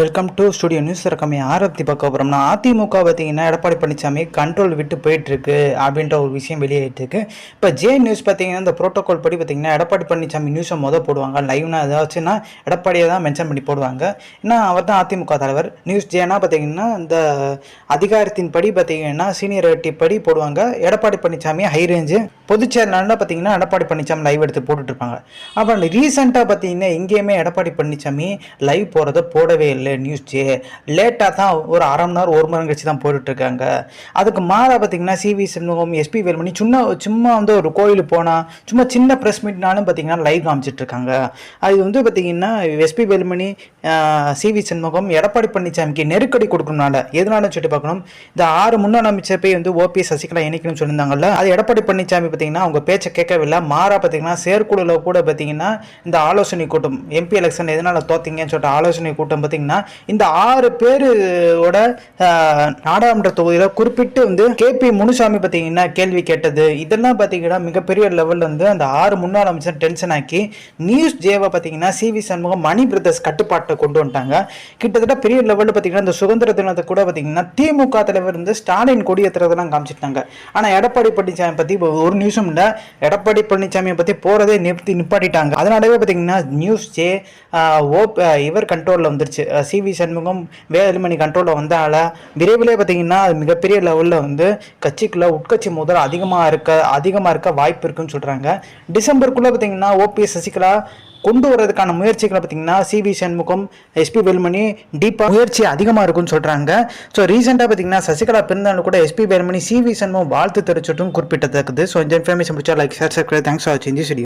Welcome to studio news இருக்கமே ஆரத்தி பார்க்க போகிறோம்னா அதிமுக பார்த்தீங்கன்னா எடப்பாடி பழனிசாமி கண்ட்ரோல் விட்டு போயிட்டுருக்கு அப்படின்ற ஒரு விஷயம் வெளியாயிட்டு இப்போ ஜே நியூஸ் பார்த்தீங்கன்னா இந்த ப்ரோட்டோகால் படி பார்த்தீங்கன்னா எடப்பாடி பழனிசாமி நியூஸை மொதல் போடுவாங்க. லைவ்னா ஏதாச்சுன்னா எடப்பாடியை தான் மென்ஷன் பண்ணி போடுவாங்க. ஏன்னா அவர் தான் அதிமுக தலைவர். நியூஸ் ஜேனா பார்த்தீங்கன்னா இந்த அதிகாரத்தின் படி பார்த்தீங்கன்னா சீனியரிட்டி படி போடுவாங்க. எடப்பாடி பழனிசாமி ஹை ரேஞ்சு பொதுச் சேனல்னா பார்த்தீங்கன்னா எடப்பாடி பழனிசாமி லைவ் எடுத்து போட்டுட்ருப்பாங்க அப்புறம் ரீசெண்டாக பார்த்தீங்கன்னா எங்கேயுமே எடப்பாடி பழனிசாமி லைவ் போகிறத போடவே இல்லை. நியூஸ் ஜே லேட்டாக தான் ஒரு அரை மணி நேரம் ஒரு மணி நேரம் கழிச்சு தான் போட்டுட்ருக்காங்க அதுக்கு மாறாக பார்த்தீங்கன்னா சிவி சண்முகம் எஸ்பி வேலுமணி சும்மா சும்மா வந்து ஒரு கோயிலுக்கு போனால் சும்மா சின்ன ப்ரெஸ் மீட்னாலும் பார்த்தீங்கன்னா லைவ் காமிச்சிட்ருக்காங்க அது வந்து பார்த்தீங்கன்னா எஸ்பி வேலுமணி சிவி சண்முகம் எடப்பாடி பழனிசாமிக்கு நெருக்கடி கொடுக்கணும்னால. எதனாலும் சொல்லிட்டு பார்க்கணும். இந்த ஆறு முன்னாள் அமைச்சர் போய் வந்து ஓபிஎஸ் சசிகலா இணைக்கணும்னு சொல்லியிருந்தாங்கல்ல அது எடப்பாடி பழனிசாமி பார்த்தீங்கன்னா அவங்க பேச்சை கேட்கவில்லை. மாறா பார்த்தீங்கன்னா செயற்குழுவில் கூட பார்த்தீங்கன்னா இந்த ஆலோசனை கூட்டம் எம்பி எலெக்ஷன் எதனால தோத்தீங்கன்னு சொல்லிட்டு ஆலோசனை கூட்டம் பார்த்தீங்கன்னா இந்த ஆறு பேரோட நாடாளுமன்ற தொகுதியில் குறிப்பிட்டு வந்து கேபி முனுசாமி பார்த்தீங்கன்னா கேள்வி கேட்டது? இதெல்லாம் பார்த்தீங்கன்னா மிகப்பெரிய லெவலில் வந்து அந்த ஆறு முன்னாள் அமைச்சர் டென்ஷன் ஆக்கி நியூஸ் ஜேவை பார்த்தீங்கன்னா சிவி சண்முகம் மணி பிரதர்ஸ் கட்டுப்பாட்டை கொண்டு வந்துட்டாங்க. கிட்டத்தட்ட பெரிய லெவலில் பார்த்தீங்கன்னா இந்த சுதந்திர தினத்தை கூட பார்த்தீங்கன்னா திமுக தலைவர் வந்து ஸ்டாலின் கொடியேற்றுறதெல்லாம் காமிச்சிட்டாங்க. ஆனால் எடப்பாடி பழனிசாமி பற்றி ஒரு நியூஸும் இல்லை. எடப்பாடி பழனிசாமியை பற்றி போகிறதே நிறுத்தி நிப்பாட்டிட்டாங்க. அதனாலவே பார்த்தீங்கன்னா நியூஸ் ஜே ஓ இவர் கண்ட்ரோலில் வந்துருச்சு. சிவி சண்முகம் வேலுமணி கண்ட்ரோலில் வந்தால விரைவிலே பார்த்தீங்கன்னா அது மிகப்பெரிய லெவலில் வந்து கட்சிக்குள்ளே உட்கட்சி முதல் அதிகமாக இருக்க அதிகமாக இருக்க வாய்ப்பு இருக்குன்னு சொல்கிறாங்க டிசம்பருக்குள்ளே பார்த்தீங்கன்னா ஓபிஎஸ் சசிகலா கொண்டு வரதுக்கான முயற்சிகளை பார்த்தீங்கன்னா சிவி சண்முகம் எஸ்பி வேல்மணி டீப்பாக முயற்சி அதிகமாக இருக்குன்னு சொல்கிறாங்க ஸோ ரீசெண்டாக பார்த்தீங்கன்னா சசிகலா பிறந்தாலும் கூட எஸ்பி வேல்மணி சிவி சண்முகம் வாழ்த்து தெரிவிச்சிட்டும் குறிப்பிட்டத்தக்கது ஸோ இந்த இன்ஃபர்மேஷன் பிடிச்சா like sir subscribe thanks for வாட்சிங் தி